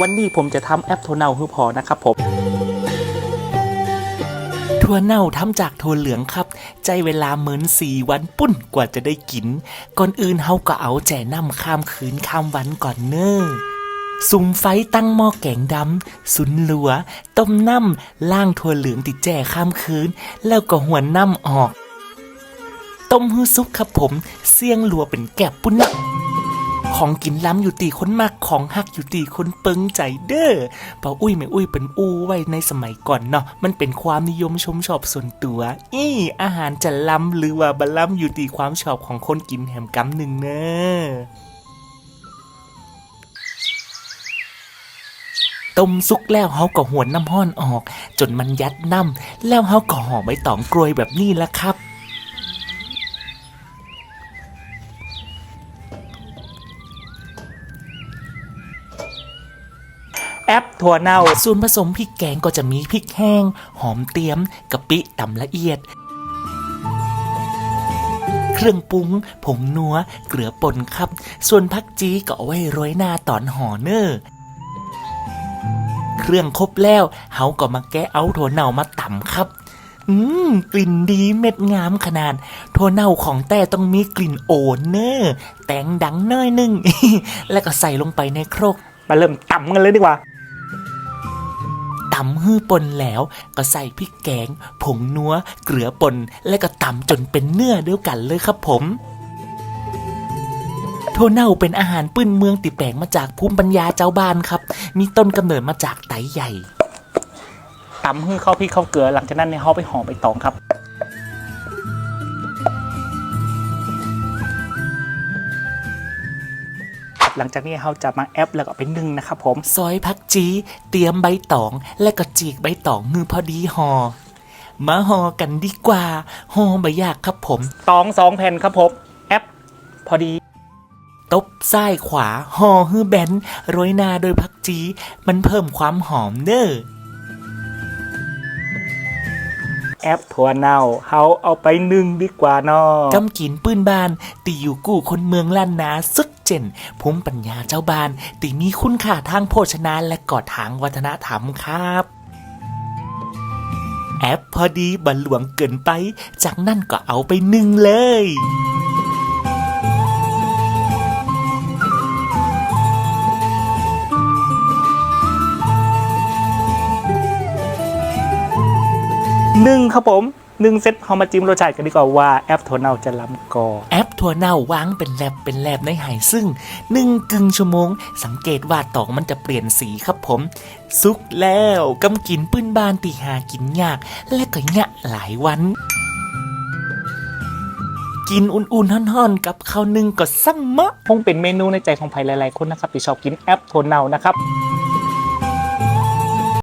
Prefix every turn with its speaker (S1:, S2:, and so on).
S1: วันนี้ผมจะทำแอปโทเนาฮือพอนะครับผมถั่วเน่าทำจากถั่วเหลืองครับ ใจเวลาเหมือนสี่วันปุ้นกว่าจะได้กิน ก่อนอื่นเฮาก็เอาแจน้ำข้ามคืนข้ามวันก่อนเนอ้อสุมไฟตั้งหม้อแกงดำสุนหลัว ต้มน้ำล่างถั่วเหลืองติดแจ่ข้ามคืน แล้วก็หัวนน้ำออก ต้มฮือซุปครับผม เสี่ยงหลัวเป็นแกบปุ้นนะ ของกินล้ำอยู่ตีคนมากของหักอยู่ตีคนเปิงใจเด้อป่าอุ้ยไม่อุ้ยเป็นอู้ไว้ในสมัยก่อนเนาะมันเป็นความนิยมชมชอบส่วนตัว อี้อาหารจะล้ำหรือว่าบะล้ำอยู่ตีความชอบของคนกินแหมกำหนึ่งเนอะต้มสุกแล้วเฮาก็หวนน้ำห้อนออก จนมันยัดน้ำแล้วเฮาก็ห่อใบตองกรวยแบบนี้ละครับ แอปถั่วเน่า ส่วนผสมพริกแกงก็จะมีพริกแห้ง หอมเตียมกะปิตำละเอียด เครื่องปรุง ผงนัว เกลือป่นครับ ส่วนพักจีก็เอาไว้โรยหน้าตอนห่อเนอร์เครื่องครบแล้วเฮาก็มาแกะเอาถั่วเน่ามาตำครับอืมกลิ่นดีเม็ดงามขนาดถั่วเน่าของแต่ต้องมีกลิ่นโอนเนอร์แตงดังน้อยนึง แล้วก็ใส่ลงไปในครก มาเริ่มตำกันเลยดีกว่า ตำฮื้อปนแล้ว ก็ใส่พริกแกง ผงนัว เกลือปน และก็ตำจนเป็นเนื้อเดียวกันเลยครับผมโทเน่าเป็นอาหารปื้นเมืองติแปลงมาจากภูมิปัญญาเจ้าบ้านครับ มีต้นกำเนิดมาจากไตใหญ่ตำฮื้อเข้าพริกเข้าเกลือ หลังจากนั้นเนี่ยเขาไปห่อใบตองครับ หลังจากนี้เราจะมาแอปแล้วก็ไปนึ่งนะครับผมซอยผักจีเตรียมใบตอง และก็จีกใบตองมือพอดีหอ่อมาห่อกันดีกว่าห่อใบยากครับผมตองสองแผ่นครับผมแอปพอดีตบซ้ายขวาห่อฮือแบนโรยหน้าโดยผักจี มันเพิ่มความหอมเน้อ แอปถั่วเน่าเฮาเอาไปนึ่งดีกว่านอกำกินปื้นบาน ตีอยู่กู้คนเมืองล้านนาสุดเจนภูมิปัญญาเจ้าบาน ตีมีคุณค่าทางโภชนาและกอดทางวัฒนธรรมครับแอปพอดีบรรหลวงเกินไป จากนั่นก็เอาไปนึ่งเลย นึ่งครับผมหนึ่งเซตเขามาจิ้มรสชาติกันดีกว่าว่าแอปถั่วเน่าจะล้ำกอแอปถั่วเน่าวางเป็นแลบเป็นแลบในไหซึ่งหนึ่งกึ่งชั่วโมง สังเกตว่าตองมันจะเปลี่ยนสีครับผม สุกแล้วกำกินปื้นบ้านตีหากินยาก และก็ยะหลายวัน กินอุ่นๆห่อนๆ กับข้าวนึ่งก็สั่งมะคงเป็นเมนูในใจของใครหลายๆคนนะครับที่ชอบกินแอปถั่วเน่านะครับ